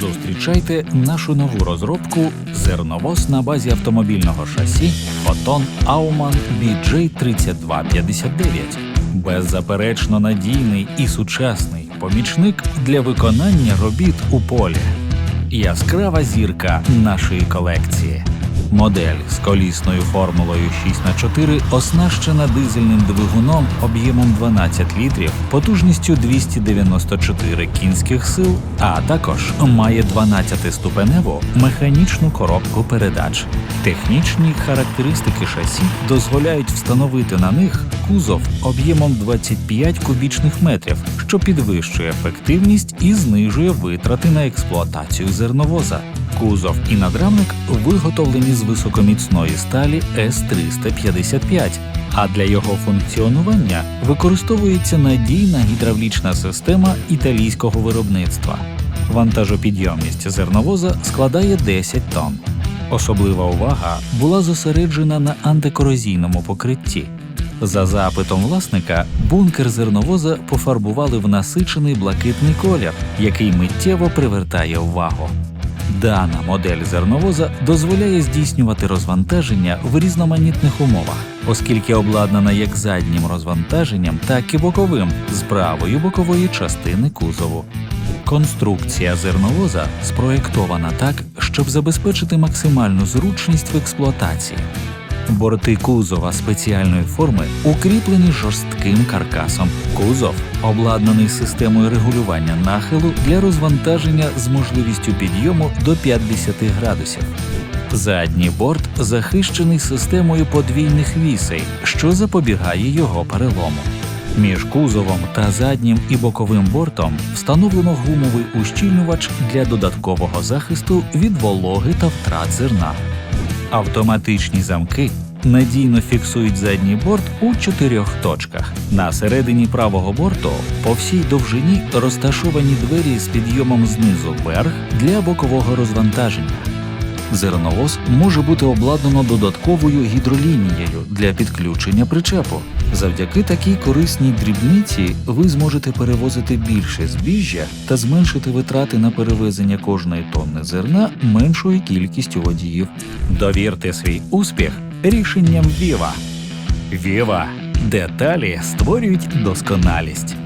Зустрічайте нашу нову розробку зерновоз на базі автомобільного шасі Photon Ауман BJ3259. Беззаперечно надійний і сучасний помічник для виконання робіт у полі. Яскрава зірка нашої колекції. Модель з колісною формулою 6х4 оснащена дизельним двигуном об'ємом 12 літрів, потужністю 294 кінських сил, а також має 12-ступеневу механічну коробку передач. Технічні характеристики шасі дозволяють встановити на них кузов об'ємом 25 кубічних метрів, що підвищує ефективність і знижує витрати на експлуатацію зерновоза. Кузов і надрамник виготовлені з високоміцної сталі С-355, а для його функціонування використовується надійна гідравлічна система італійського виробництва. Вантажопідйомність зерновоза складає 10 тонн. Особлива увага була зосереджена на антикорозійному покритті. За запитом власника, бункер зерновоза пофарбували в насичений блакитний колір, який миттєво привертає увагу. Дана модель зерновоза дозволяє здійснювати розвантаження в різноманітних умовах, оскільки обладнана як заднім розвантаженням, так і боковим з правої бокової частини кузову. Конструкція зерновоза спроєктована так, щоб забезпечити максимальну зручність в експлуатації. Борти кузова спеціальної форми укріплені жорстким каркасом. Кузов обладнаний системою регулювання нахилу для розвантаження з можливістю підйому до 50 градусів. Задній борт захищений системою подвійних вісей, що запобігає його перелому. Між кузовом та заднім і боковим бортом встановлено гумовий ущільнювач для додаткового захисту від вологи та втрат зерна. Автоматичні замки надійно фіксують задній борт у чотирьох точках. На середині правого борту по всій довжині розташовані двері з підйомом знизу вверх для бокового розвантаження. Зерновоз може бути обладнано додатковою гідролінією для підключення причепу. Завдяки такій корисній дрібниці ви зможете перевозити більше збіжжя та зменшити витрати на перевезення кожної тонни зерна меншою кількістю водіїв. Довірте свій успіх рішенням Віва. Віва. Деталі створюють досконалість.